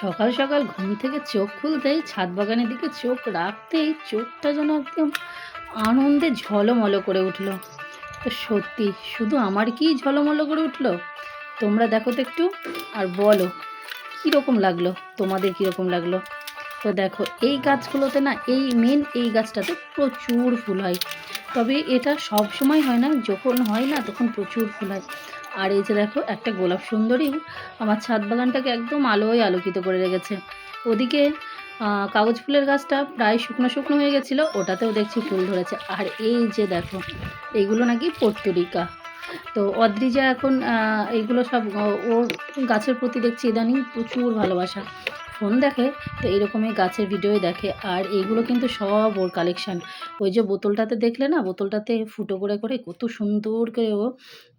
সকাল সকাল ঘুম থেকে চোখ খুলতেই ছাদ বাগানের দিকে চোখ রাখতেই চোখটা যেন একদম আনন্দে ঝলমলো করে উঠল। তো সত্যি, শুধু আমার কি ঝলমলো করে উঠল? তোমরা দেখো তো একটু, আর বলো, কীরকম লাগল? তোমাদের কীরকম লাগল? তো দেখো, এই গাছগুলোতে না, এই মেন এই গাছটাতে প্রচুর ফুল হয়। তবে এটা সব সময় হয় না, যখন হয় না, তখন প্রচুর ফুল হয়। আর এই যে দেখো, একটা গোলাপ সুন্দরী আমার ছাদ বাগানটাকে একদম আলোয় আলোকিত করে রেখেছে। ওদিকে কাগজ ফুলের গাছটা প্রায় শুকনো শুকনো হয়ে গেছিল, ওটাতেও দেখছি ফুল ধরেছে। আর এই যে দেখো এইগুলো নাকি পর্তুরিকা তো অদ্রিজা এখন এইগুলো সব ওর গাছের প্রতি দেখছি ইদানিং প্রচুর ভালোবাসা। ফোন দেখে, তো এরকমই গাছের ভিডিও দেখে। আর এইগুলো কিন্তু সব ওর কালেকশান ওই যে বোতলটাতে দেখলে না, বোতলটাতে ফুটো করে করে কত সুন্দর করে ও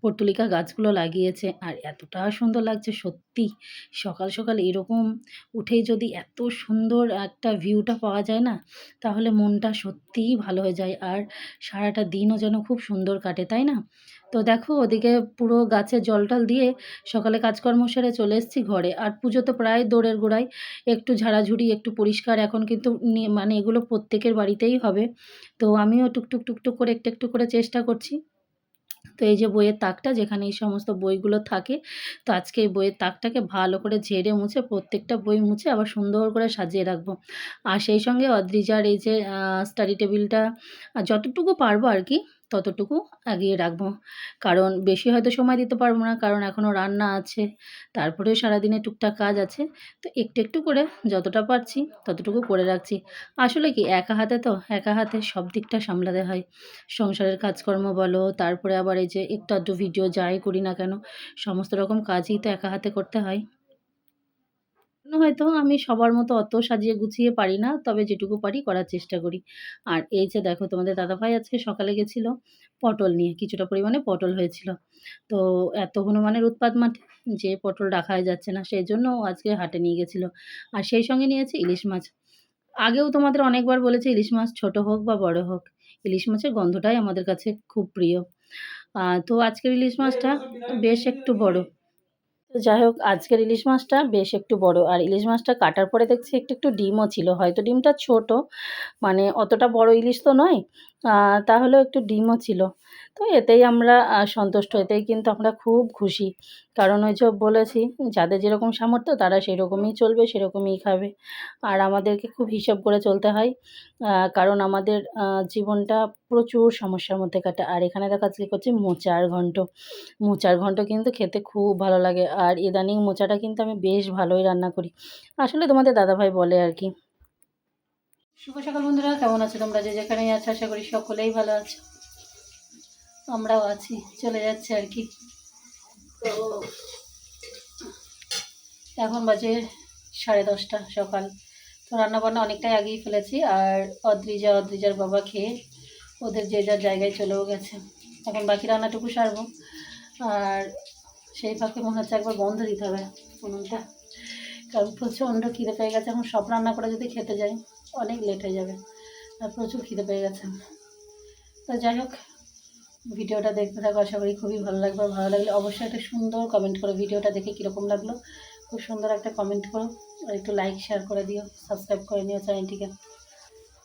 পর্তুলিকা গাছগুলো লাগিয়েছে। আর এতটা সুন্দর লাগছে, সত্যি। সকাল সকাল এরকম উঠেই যদি এত সুন্দর একটা ভিউটা পাওয়া যায় না, তাহলে মনটা সত্যিই ভালো হয়ে যায়। আর সারাটা দিনও যেন খুব সুন্দর কাটে, তাই না? তো দেখো ওদিকে পুরো গাছে জল টল দিয়ে সকালে কাজকর্ম সেরে চলে এসেছি ঘরে। আর পুজো তো প্রায় দৌড়ের গোড়ায় একটু ঝাড়াঝুড়ি, একটু পরিষ্কার, এখন কিন্তু মানে এগুলো প্রত্যেকের বাড়িতেই হবে। তো আমিও টুকটুক টুকটুক করে, একটু একটু করে চেষ্টা করছি। তো এই যে বইয়ের তাকটা, যেখানে এই সমস্ত বইগুলো থাকে, তো আজকে এই বইয়ের তাকটাকে ভালো করে ঝেড়ে মুছে, প্রত্যেকটা বই মুছে আবার সুন্দর করে সাজিয়ে রাখব। আর সেই সঙ্গে অদ্রিজার এই যে স্টাডি টেবিলটা যতটুকু পারব আর কি ততটুকু এগিয়ে রাখব। কারণ বেশি হয়তো সময় দিতে পারব না, কারণ এখনও রান্না আছে, তারপরেও সারাদিনে টুকটাক কাজ আছে। তো একটু একটু করে যতটা পারছি ততটুকু করে রাখছি। আসলে কি একা হাতে তো, একা হাতে সব দিকটা সামলাতে হয়। সংসারের কাজকর্ম বলো, তারপরে আবার এই যে একটু আধটু ভিডিও যাই করি না কেন, সমস্ত রকম কাজই তো একা হাতে করতে হয়। হয়তো আমি সবার মতো অত সাজিয়ে গুছিয়ে পারি না, তবে যেটুকু পারি করার চেষ্টা করি। আর এই যে দেখো তোমাদের দাদাভাই আজকে সকালে গেছিল পটল নিয়ে, কিছুটা পরিমাণে পটল হয়েছিল। তো এত হনুমানের উৎপাত মাঠে যে পটল রাখাই যাচ্ছে না, সেই জন্য আজকে হাটে নিয়ে গেছিল। আর সেই সঙ্গে নিয়েছে ইলিশ মাছ। আগেও তোমাদের অনেকবার বলেছে ইলিশ মাছ ছোট হোক বা বড় হোক, ইলিশ মাছের গন্ধটাই আমাদের কাছে খুব প্রিয়। তো আজকের ইলিশ মাছটা বেশ একটু বড়। তো যাই হোক, আজকের ইলিশ মাছটা বেশ একটু বড়। আর ইলিশ মাছটা কাটার পরে দেখছি একটু একটু ডিমও ছিল। হয়তো ডিমটা ছোট মানে অতটা বড় ইলিশ তো নয়। তাহলেও একটু ডিমও ছিল। তো এতেই আমরা সন্তুষ্ট, এতেই কিন্তু আমরা খুব খুশি। কারণ ওই যে বলেছি, যাদের যেরকম সামর্থ্য, তারা সেরকমই চলবে, সেরকমই খাবে। আর আমাদেরকে খুব হিসাব করে চলতে হয় কারণ আমাদের জীবনটা প্রচুর সমস্যার মধ্যে কাটে। আর এখানে দেখা যাচ্ছে করছি মোচার ঘন্ট। মোচার ঘন্ট কিন্তু খেতে খুব ভালো লাগে। আর ইদানিং মোচাটা কিন্তু আমি বেশ ভালোই রান্না করি। আসলে তোমাদের দাদাভাই বলে আর কি। শুভ সকাল বন্ধুরা, কেমন আছো তোমরা? যে যেখানেই আছো, আশা করি সকলেই ভালো আছো। আমরাও আছি, চলে যাচ্ছে আর কি। তো এখন বাজে সাড়ে দশটা সকাল। তো রান্নাবান্না অনেকটাই আগেই ফেলেছি, আর অদ্রিজা, অদ্রিজার বাবা খেয়ে ওদের যে যার জায়গায় চলেও গেছে। এখন বাকি রান্নাটুকু সারবো। আর সেই ফাঁকে মনে হচ্ছে একবার বন্ধ দিতে হবে, উনুনটা। কারণ প্রচণ্ড খিদে পেয়ে গেছে, এখন সব রান্না করে যদি খেতে যাই। অনেক লেট হয়ে যাবে। আর প্রচুর খিদে পেয়ে গেছে। তো যাই হোক, ভিডিওটা দেখতে থাকো, আশা করি খুবই ভালো লাগবে। ভালো লাগলে অবশ্যই একটা সুন্দর কমেন্ট করো, ভিডিওটা দেখে কীরকম লাগল। খুব সুন্দর একটা কমেন্ট করো। আর একটু লাইক শেয়ার করে দিও সাবস্ক্রাইব করে নিও চ্যানেলটিকে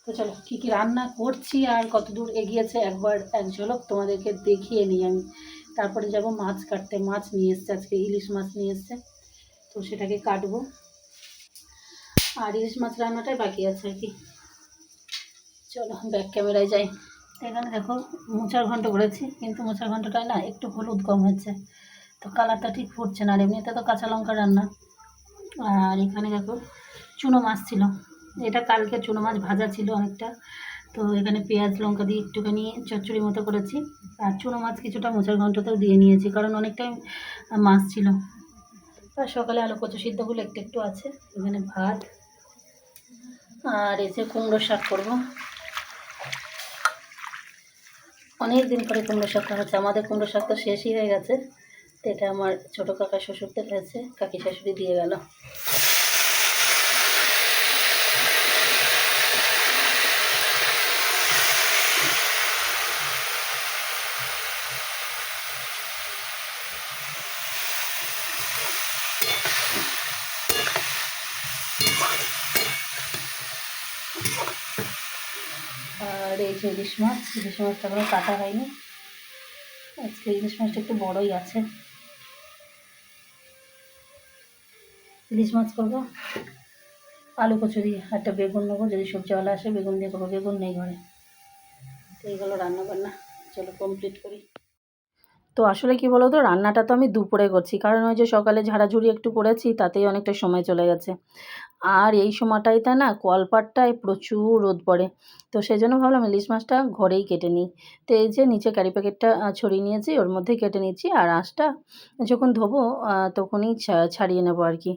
তো চলো, কী কী রান্না করছি আর কত দূর এগিয়েছে একবার এক ঝলক তোমাদেরকে দেখিয়ে নিই আমি। তারপরে যাব মাছ কাটতে। মাছ নিয়ে এসছে, আজকে ইলিশ মাছ নিয়ে এসছে। তো সেটাকে কাটবো। আর ইলিশ মাছ রান্নাটাই বাকি আছে আর কি। চলো ব্যাক ক্যামেরায় যাই। এখানে দেখো, মোচার ঘন্ট করেছি কিন্তু মোচার ঘন্টটায় না একটু হলুদ কম হচ্ছে তো কালারটা ঠিক ফুটছে না, আর এমনিতে তো কাঁচা লঙ্কা রান্না। আর এখানে দেখো, চুনো মাছ ছিল। এটা কালকে চুনো মাছ ভাজা ছিল অনেকটা। তো এখানে পেঁয়াজ, লঙ্কা দিয়ে একটুখানি চচ্চড়ি মতো করেছি। আর চুনো মাছ কিছুটা মোচার ঘন্টতেও দিয়ে নিয়েছি, কারণ অনেকটাই মাছ ছিল। আর সকালে আলু কচু সিদ্ধগুলো একটু একটু আছে। এখানে ভাত আর এসে কুমড়ো শাক করব। অনেক দিন পরে কুমড়ো শাক হচ্ছে। আমাদের কুমড়ো শাক তো শেষই হয়ে গেছে। তো এটা আমার ছোটো কাকা শ্বশুরদের হয়েছে। কাকি শাশুড়ি দিয়ে গেল। আর যে ইলিশ মাছ, ইলিশ মাছটা এখনও কাটা হয়নি। আজকে ইলিশ মাছটা একটু বড়ই আছে। ইলিশ মাছ করব। আলু কচুরি একটা বেগুন নেব, যদি সবজিওয়ালা আসে বেগুন দিয়ে করব, বেগুন নেই ঘরে। তো এইগুলো রান্না বান্না, চলো কমপ্লিট করি। তো আসলে কি বলো তো রান্নাটা তো আমি দুপুরে করছি, কারণ ওই যে সকালে ঝাড়াঝুড়ি একটু করেছি, তাতেই অনেকটা সময় চলে গেছে। আর এই সময়টাইতে না কলপাটটায় প্রচুর রোদ পড়ে। তো সেই জন্য ভাবলাম ইলিশ মাছটা ঘরেই কেটে নিই। তো এই যে নিচে ক্যারি প্যাকেটটা ছড়িয়ে নিয়েছি, ওর মধ্যেই কেটে নিচ্ছি। আর আঁশটা যখন ধোবো তখনই ছাড়িয়ে নেব আর কি।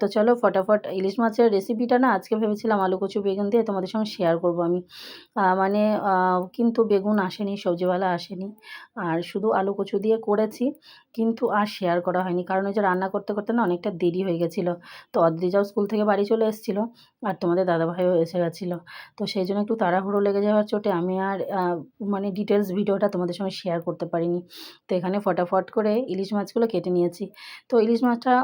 তো চলো ফটাফট ইলিশ মাছের রেসিপিটা না আজকে ভেবেছিলাম আলু কচু বেগুন দিয়ে তোমাদের সঙ্গে শেয়ার করব আমি। মানে কিন্তু বেগুন আসেনি, সবজিওয়ালা আসেনি। আর শুধু আলু কচু দিয়ে করেছি, কিন্তু আর শেয়ার করা হয়নি। কারণ ওই যে রান্না করতে করতে না অনেকটা দেরি হয়ে গেছিল। তো অদ্রিজাও স্কুল থেকে বাড়ি চলে এসেছিল, আর তোমাদের দাদাভাইও এসে গেছিল। তো সেই জন্য একটু তাড়াহুড়ো লেগে যাওয়ার চোটে আমি আর মানে ডিটেলস ভিডিওটা তোমাদের সঙ্গে শেয়ার করতে পারিনি। তো এখানে ফটাফট করে ইলিশ মাছগুলো কেটে নিয়েছি। তো ইলিশ মাছটা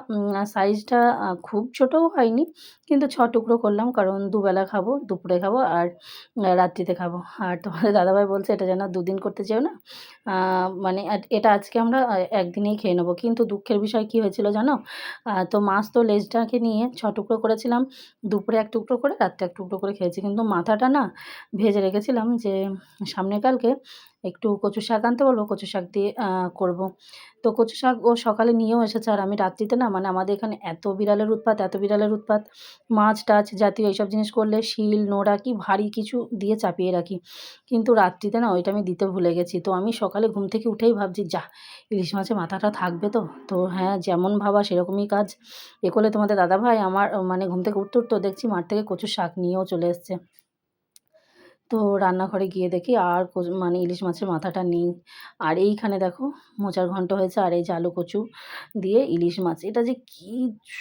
সাইজটা খুব ছোটও হয়নি। কিন্তু ছ টুকরো করলাম, কারণ দুবেলা খাব, দুপুরে খাব আর রাত্রিতে খাব। আর তোমাদের দাদাভাই বলছে, এটা যেন দুদিন করতে চেও না। মানে এটা আজকে আমরা একদিনেই খেয়ে নেব। কিন্তু দুঃখের বিষয় কি হয়েছিল জানো? তো মাছ তো লেজটাকে নিয়ে ছ টুকরো করেছিলাম। দুপুরে এক টুকরো করে, রাত্রে এক টুকরো করে খেয়েছি। কিন্তু মাথাটা না ভেজে রেখেছিলাম যে, সামনে কালকে একটু কচু শাক আনতে বলব, কচু শাক দিয়ে করব। তো কচু শাক ও সকালে নিয়েও এসেছে আর আমি রাত্রিতে না মানে আমাদের এখানে এত বিড়ালের উৎপাত, এত বিড়ালের উৎপাত। মাছ, টাছ জাতীয় এইসব জিনিস করলে শিল, নোড়া কি ভারী কিছু দিয়ে চাপিয়ে রাখি। কিন্তু রাত্রিতে না ওইটা আমি দিতে ভুলে গেছি। তো আমি সকালে ঘুম থেকে উঠেই ভাবছি, যা, ইলিশ মাছের মাথাটা থাকবে তো? তো হ্যাঁ যেমন ভাবা সেরকমই কাজ। এ করলে তোমাদের দাদাভাই আমার মানে ঘুম থেকে উঠতে উঠতে দেখছি মাঠ থেকে কচু শাক নিয়েও চলে এসছে। তো রান্নাঘরে গিয়ে দেখি আর মানে ইলিশ মাছের মাথাটা নেই। আর এইখানে দেখো মোচার ঘন্ট হয়েছে আর এই যে আলু কচু দিয়ে ইলিশ মাছ। এটা যে কি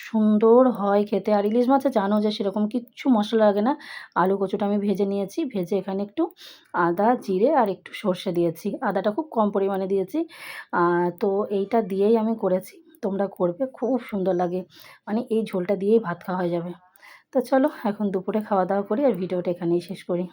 সুন্দর হয় খেতে। আর ইলিশ মাছে জানো যে সেরকম কিচ্ছু মশলা লাগে না। আলু কচুটা আমি ভেজে নিয়েছি। ভেজে এখানে একটু আদা, জিরে আর একটু সর্ষে দিয়েছি। আদাটা খুব কম পরিমাণে দিয়েছি। তো এইটা দিয়েই আমি করেছি। তোমরা করবে, খুব সুন্দর লাগে। মানে এই ঝোলটা দিয়েই ভাত খাওয়া হয়ে যাবে। তো চলো এখন দুপুরে খাওয়া দাওয়া করি আর ভিডিওটা এখানেই শেষ করি।